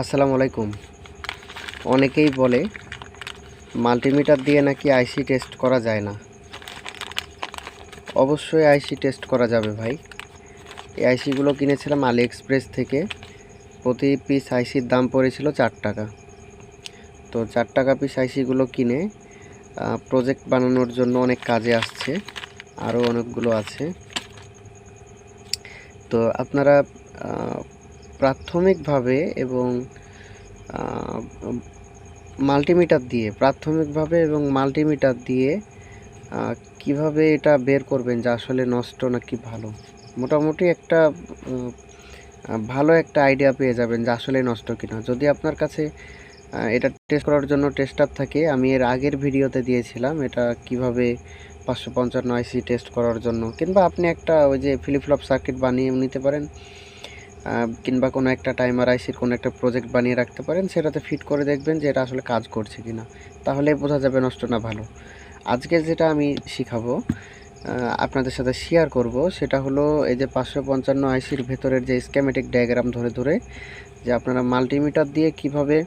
আসসালামু আলাইকুম। অনেকেই বলে, মাল্টিমিটার দিয়ে নাকি আইসি টেস্ট করা যায় না। অবশ্যই আইসি টেস্ট করা যাবে ভাই। এই আইসিগুলো কিনেছিলাম আলি এক্সপ্রেস থেকে। প্রতি পিস আইসির দাম পড়েছিল চার টাকা। তো চার টাকা পিস আইসিগুলো কিনে প্রজেক্ট বানানোর জন্য অনেক কাজে আসছে। আরও অনেকগুলো আছে। তো আপনারা প্রাথমিকভাবে এবং মাল্টিমিটার দিয়ে, প্রাথমিকভাবে এবং মাল্টিমিটার দিয়ে কীভাবে এটা বের করবেন যে আসলে নষ্ট নাকি ভালো? মোটামুটি একটা ভালো একটা আইডিয়া পেয়ে যাবেন যে আসলে নষ্ট কিনা। যদি আপনার কাছে এটা টেস্ট করার জন্য টেস্টার থাকে, আমি এর আগের ভিডিওতে দিয়েছিলাম, এটা কীভাবে পাঁচশো পঞ্চান্ন আইসি টেস্ট করার জন্য। কিংবা আপনি একটা ওই যে ফ্লিপফ্লপ সার্কিট বানিয়ে নিতে পারেন। কিংবা কোনো একটা টাইমার আইসির কোনো একটা প্রজেক্ট বানিয়ে রাখতে পারেন, সেটাতে ফিট করে দেখবেন যে এটা আসলে কাজ করছে কি না তাহলে বোঝা যাবে নষ্ট না ভালো। আজকে যেটা আমি শিখাবো আপনাদের সাথে শেয়ার করব, সেটা হলো এই যে পাঁচশো পঞ্চান্ন আইসির ভেতরের যে স্ক্যামেটিক ডায়াগ্রাম ধরে ধরে, যে আপনারা মাল্টিমিটার দিয়ে কীভাবে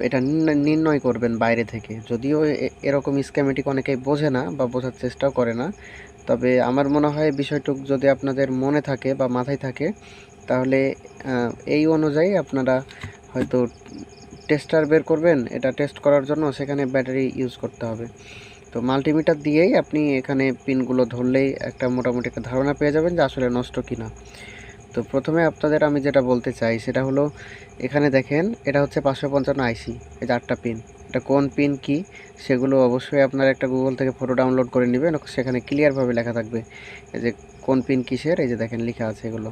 এটা নির্ণয়- করবেন বাইরে থেকে। যদিও এরকম স্ক্যামেটিক অনেকেই বোঝে না বা বোঝার চেষ্টাও করে না তবে আমার মনে হয় বিষয়টুক যদি আপনাদের মনে থাকে বা মাথায় থাকে, তাহলে এই অনুযায়ী আপনারা হয়তো টেস্টার বের করবেন, এটা টেস্ট করার জন্য সেখানে ব্যাটারি ইউজ করতে হবে। তো মাল্টিমিটার দিয়েই আপনি এখানে পিনগুলো ধরলেই একটা মোটামুটি একটা ধারণা পেয়ে যাবেন যে আসলে নষ্ট কিনা। তো প্রথমে আপনাদের আমি যেটা বলতে চাই, সেটা হলো, এখানে দেখেন, এটা হচ্ছে পাঁচশো পঞ্চান্ন আইসি, এই আটটা পিন। এটা কোন পিন কি, সেগুলো অবশ্যই আপনারা একটা গুগল থেকে ফটো ডাউনলোড করে নেবেন। সেখানে ক্লিয়ারভাবে লেখা থাকবে এই যে কোন পিন কিসের, এই যে দেখেন লেখা আছে এগুলো।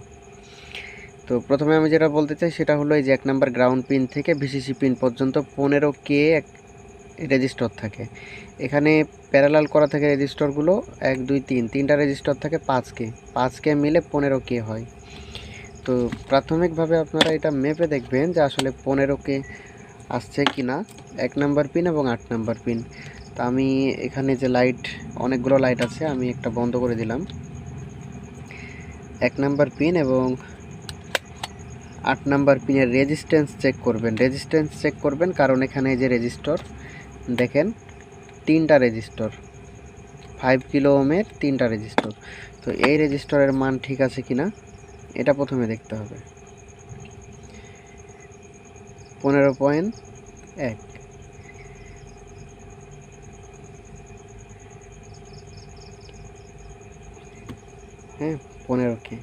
তো প্রথমে আমি যেটা বলতে চাই সেটা হলো এই যে এক নাম্বার গ্রাউন্ড পিন থেকে ভিসিসি পিন পর্যন্ত পনেরো কে এক রেজিস্টর থাকে। এখানে প্যারালাল করা থাকে রেজিস্টরগুলো এক, দুই, তিন, তিনটা রেজিস্টর থাকে পাঁচ কে পাঁচ কে মিলে পনেরো কে হয়। তো প্রাথমিকভাবে আপনারা এটা মেপে দেখবেন যে আসলে পনেরো কে আসছে কি না এক নাম্বার পিন এবং আট নাম্বার পিন তা আমি এখানে যে লাইট অনেকগুলো লাইট আছে, আমি একটা বন্ধ করে দিলাম। এক নাম্বার পিন এবং আট নাম্বার পিনের রেজিস্ট্যান্স চেক করবেন। রেজিস্ট্যান্স চেক করবেন কারণ এখানে যে রেজিস্টর দেখেন, তিনটা রেজিস্টর ফাইভ কিলো ওমের তিনটা রেজিস্টর তো এই রেজিস্টরের মান ঠিক আছে কিনা? এটা প্রথমে দেখতে হবে। পনেরো পয়েন্ট এক। হ্যাঁ পনেরো কে।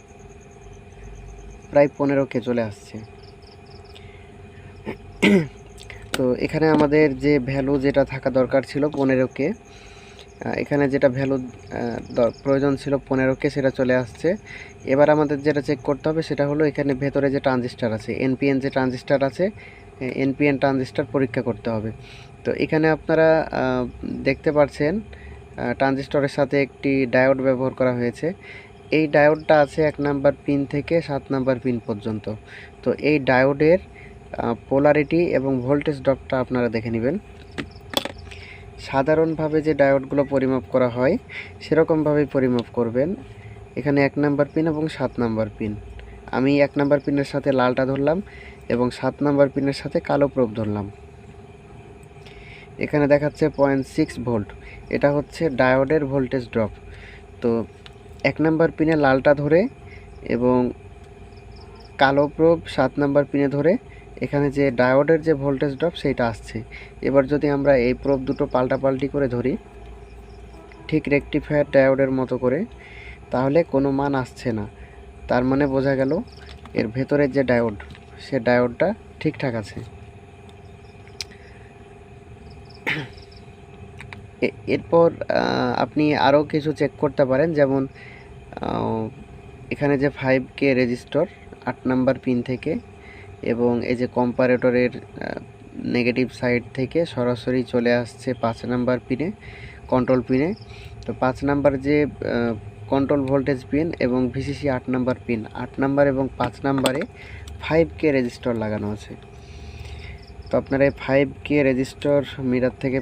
প্রায় পনেরো কে চলে আসছে। তো এখানে আমাদের যে ভ্যালু যেটা থাকা দরকার ছিল পনেরো কে এখানে যেটা ভ্যালু প্রয়োজন ছিল পনেরো কে, সেটা চলে আসছে। এবার আমাদের যেটা চেক করতে হবে সেটা হলো এখানে ভেতরে যে ট্রানজিস্টার আছে এনপিএন যে ট্রানজিস্টার আছে এনপিএন ট্রানজিস্টার পরীক্ষা করতে হবে। তো এখানে আপনারা দেখতে পাচ্ছেন ট্রানজিস্টরের সাথে একটি ডায়োড ব্যবহার করা হয়েছে। এই ডায়োডটা আছে এক নাম্বার পিন থেকে সাত নাম্বার পিন পর্যন্ত। তো এই ডায়োডের পোলারিটি এবং ভোল্টেজ ড্রপটা আপনারা দেখে নেবেন। সাধারণভাবে যে ডায়োডগুলো পরিমাপ করা হয়, সেরকমভাবেই পরিমাপ করবেন। এখানে এক নাম্বার পিন এবং সাত নাম্বার পিন। আমি এক নাম্বার পিনের সাথে লালটা ধরলাম। এবং সাত নাম্বার পিনের সাথে কালো প্রোব ধরলাম। এখানে দেখাচ্ছে পয়েন্ট সিক্স ভোল্ট এটা হচ্ছে ডায়োডের ভোল্টেজ ড্রপ তো এক নাম্বার পিনে লালটা ধরে এবং কালো প্রোব সাত নাম্বার পিনে ধরে, এখানে যে ডায়োডের যে ভোল্টেজ ড্রপ সেইটা আসছে। এবার যদি আমরা এই প্রোব দুটো পাল্টাপাল্টি করে ধরি, ঠিক রেকটিফায়ার ডায়োডের মতো করে, তাহলে কোনো মান আসছে না। তার মানে বোঝা গেল এর ভেতরের যে ডায়োড সে ডায়োডটা ঠিকঠাক আছে। এরপর আপনি আরও কিছু চেক করতে পারেন, যেমন এখানে যে ফাইভ কে রেজিস্টর আট নাম্বার পিন থেকে এবং এই যে কম্পারেটরের নেগেটিভ সাইড থেকে সরাসরি চলে আসছে পাঁচ নাম্বার পিনে কন্ট্রোল পিনে তো পাঁচ নাম্বার যে কন্ট্রোল ভোল্টেজ পিন এবং ভিসিসি আট নাম্বার পিন আট নাম্বার এবং পাঁচ নাম্বারে ফাইভ কে রেজিস্টর লাগানো আছে। তো আপনারা এই ফাইভ কে রেজিস্টর মিটার থেকে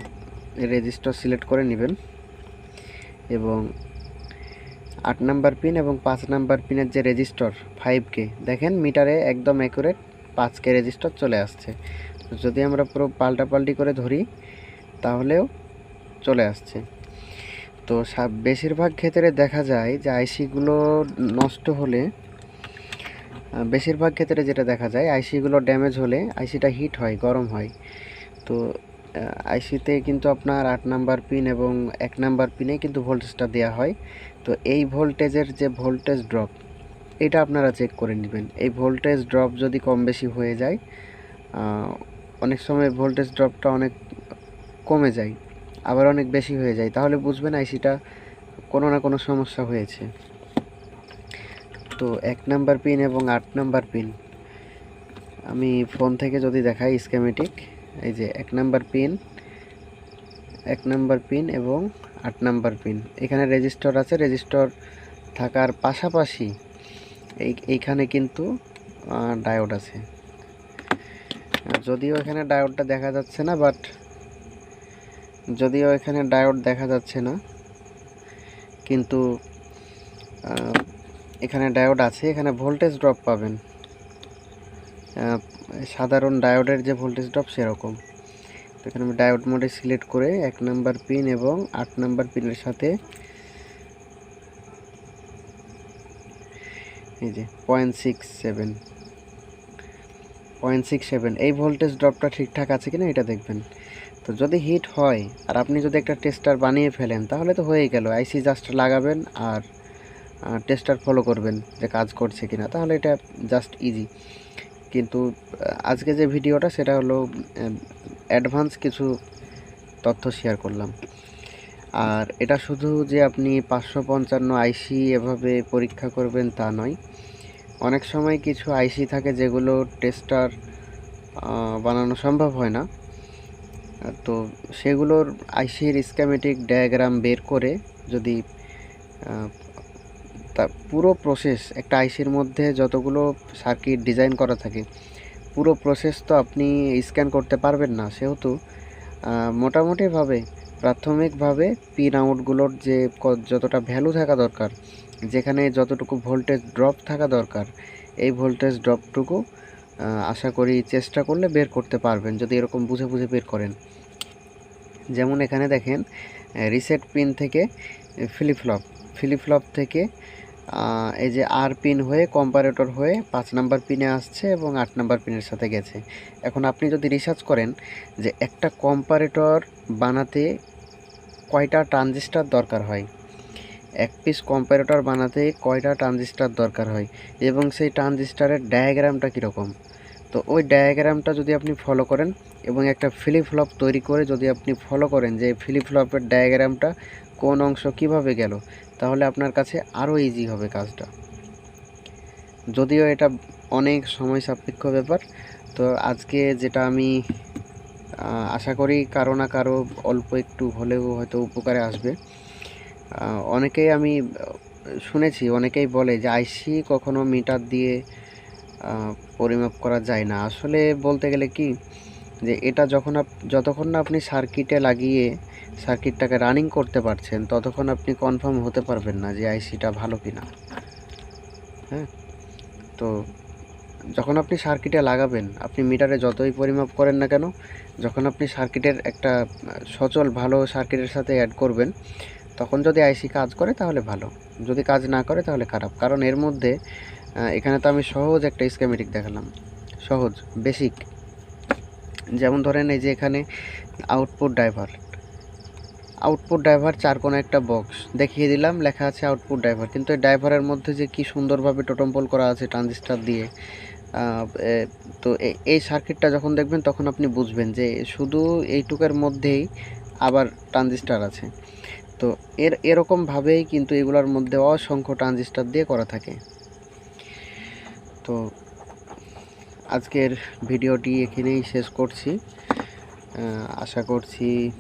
রেজিস্টর সিলেক্ট করে নেবেন। এবং আট নাম্বার পিন এবং পাঁচ নাম্বার পিনের যে রেজিস্টর ফাইভ কে দেখেন মিটারে একদম অ্যাকুরেট পাঁচ কে রেজিস্টার চলে আসছে। যদি আমরা পুরো পাল্টাপাল্টি করে ধরি, তাহলেও চলে আসছে। তো বেশিরভাগ ক্ষেত্রে দেখা যায় যে আইসিগুলো নষ্ট হলে বেশিরভাগ ক্ষেত্রে যেটা দেখা যায়, আইসিগুলো ড্যামেজ হলে আইসিটা হিট হয়, গরম হয়। তো আইসিতে কিন্তু আপনার আট নাম্বার পিন এবং এক নাম্বার পিনে কিন্তু ভোল্টেজটা দেওয়া হয়। তো এই ভোল্টেজের যে ভোল্টেজ ড্রপ, এটা আপনারা চেক করে নেবেন। এই ভোল্টেজ ড্রপ যদি কম বেশি হয়ে যায় অনেক সময় ভোল্টেজ ড্রপটা অনেক কমে যায়। আবার অনেক বেশি হয়ে যায়। তাহলে বুঝবেন আইসিটা কোনো না কোনো সমস্যা হয়েছে। তো এক নাম্বার পিন এবং আট নাম্বার পিন আমি ফোন থেকে যদি দেখাই স্কেমেটিক এই যে এক নাম্বার পিন এক নাম্বার পিন এবং আট নাম্বার পিন এখানে রেজিস্টার আছে রেজিস্টার থাকার পাশাপাশি এই, এইখানে কিন্তু ডায়োড আছে। যদিও এখানে ডায়োডটা দেখা যাচ্ছে না বাট যদিও এখানে ডায়োড দেখা যাচ্ছে না, কিন্তু এখানে ডায়োড আছে, এখানে ভোল্টেজ ড্রপ পাবেন। সাধারণ ডায়োডের যে ভোল্টেজ ড্রপ সেরকম। তো এখানে আমি ডায়োড মোডে সিলেক্ট করে এক নাম্বার পিন এবং আট নাম্বার পিনের সাথে এই যে point six seven point six seven এই ভোল্টেজ ড্রপটা ঠিকঠাক আছে কিনা এটা দেখবেন। তো যদি হিট হয় আর আপনি যদি একটা টেস্টার বানিয়ে ফেলেন, তাহলে তো হয়েই গেল। আইসি জাস্ট লাগাবেন আর টেস্টার ফলো করবেন যে কাজ করছে কিনা। তাহলে এটা জাস্ট ইজি কিন্তু আজকে যে ভিডিওটা, সেটা হলো অ্যাডভান্স কিছু তথ্য শেয়ার করলাম। আর এটা শুধু যে আপনি পাঁচশো পঞ্চান্ন আইসি এভাবে পরীক্ষা করবেন তা নয়। অনেক সময় কিছু আইসি থাকে যেগুলো টেস্টার বানানো সম্ভব হয় না। তো সেগুলোর আইসির স্ক্যামেটিক ডায়াগ্রাম বের করে যদি তা পুরো প্রসেস একটা আইসির মধ্যে যতগুলো সার্কিট ডিজাইন করা থাকে, পুরো প্রসেস তো আপনি স্ক্যান করতে পারবেন না। সেহেতু মোটামুটিভাবে, প্রাথমিকভাবে পিন আউটগুলোর যে যতটা ভ্যালু থাকা দরকার, যেখানে যতটুকু ভোল্টেজ ড্রপ থাকা দরকার, এই ভোল্টেজ ড্রপটুকু আশা করি চেষ্টা করলে বের করতে পারবেন, যদি এরকম বুঝে বুঝে বের করেন। যেমন এখানে দেখেন রিসেট পিন থেকে ফ্লিপ ফ্লপ ফ্লিপ ফ্লপ থেকে এই যে আর পিন হয়ে কম্পারেটর হয়ে পাঁচ নাম্বার পিনে আসছে এবং আট নাম্বার পিনের সাথে গেছে। এখন আপনি যদি রিসার্চ করেন যে একটা কম্পারেটর বানাতে কয়টা ট্রানজিস্টার দরকার হয়, এক পিস কম্পারেটর বানাতে কয়টা ট্রানজিস্টার দরকার হয় এবং সেই ট্রানজিস্টারের ডায়াগ্রামটা কীরকম? তো ওই ডায়াগ্রামটা যদি আপনি ফলো করেন এবং একটা ফ্লিপ ফ্লপ তৈরি করে যদি আপনি ফলো করেন যে ফ্লিপ ফ্লপের ডায়াগ্রামটা কোন অংশ কীভাবে গেল, তাহলে আপনার কাছে আরও ইজি হবে কাজটা। যদিও এটা অনেক সময় সাপেক্ষ ব্যাপার, তো আজকে যেটা আমি আশা করি কারও না কারও অল্প একটু হলেও হয়তো উপকারে আসবে। অনেকেই আমি শুনেছি, অনেকেই বলে যে আইসি কখনো মিটার দিয়ে পরিমাপ করা যায় না। আসলে বলতে গেলে কি, যে এটা যখন আপ, যতক্ষণ না আপনি সার্কিটে লাগিয়ে সার্কিটটাকে রানিং করতে পারছেন, ততক্ষণ আপনি কনফার্ম হতে পারবেন না যে আইসিটা ভালো কি না হ্যাঁ? তো যখন আপনি সার্কিটে লাগাবেন, আপনি মিটারে যতই পরিমাপ করেন না কেন, যখন আপনি সার্কিটের একটা সচল ভালো সার্কিটের সাথে অ্যাড করবেন, তখন যদি আইসি কাজ করে তাহলে ভালো। যদি কাজ না করে তাহলে খারাপ। কারণ এর মধ্যে এখানে তো আমি সহজ একটা স্কেমেটিক দেখালাম। সহজ বেসিক যেমন ধরেন এই যে এখানে আউটপুট ড্রাইভার আউটপুট ড্রাইভার চার কোনো একটা বক্স দেখিয়ে দিলাম, লেখা আছে আউটপুট ড্রাইভার কিন্তু এই ড্রাইভারের মধ্যে যে কি সুন্দরভাবে টোটম্পল করা আছে ট্রানজিস্টার দিয়ে তো এই সার্কিটটা যখন দেখবেন তখন আপনি বুঝবেন যে শুধু এইটুকের মধ্যেই আবার ট্রানজিস্টার আছে। তো এর, এরকমভাবেই কিন্তু এগুলোর মধ্যে অসংখ্য ট্রানজিস্টার দিয়ে করা থাকে। তো আজকের ভিডিওটি এখানেই শেষ করছি। আশা করছি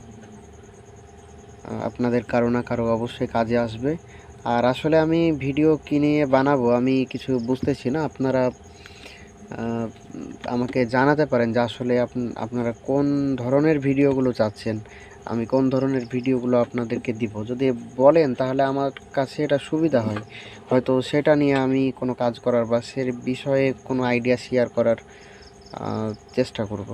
আপনাদের কারও না কারও অবশ্যই কাজে আসবে। আর আসলে আমি ভিডিও কিনে বানাবো, আমি কিছু বুঝতেছি না। আপনারা আমাকে জানাতে পারেন যে আসলে আপ- আপনারা কোন ধরনের ভিডিওগুলো চাচ্ছেন। আমি কোন ধরনের ভিডিওগুলো আপনাদেরকে দিব? যদি বলেন, তাহলে আমার কাছে এটা সুবিধা হয়। হয়তো সেটা নিয়ে আমি কোনো কাজ করার বা সে বিষয়ে কোনো আইডিয়া শেয়ার করার চেষ্টা করব।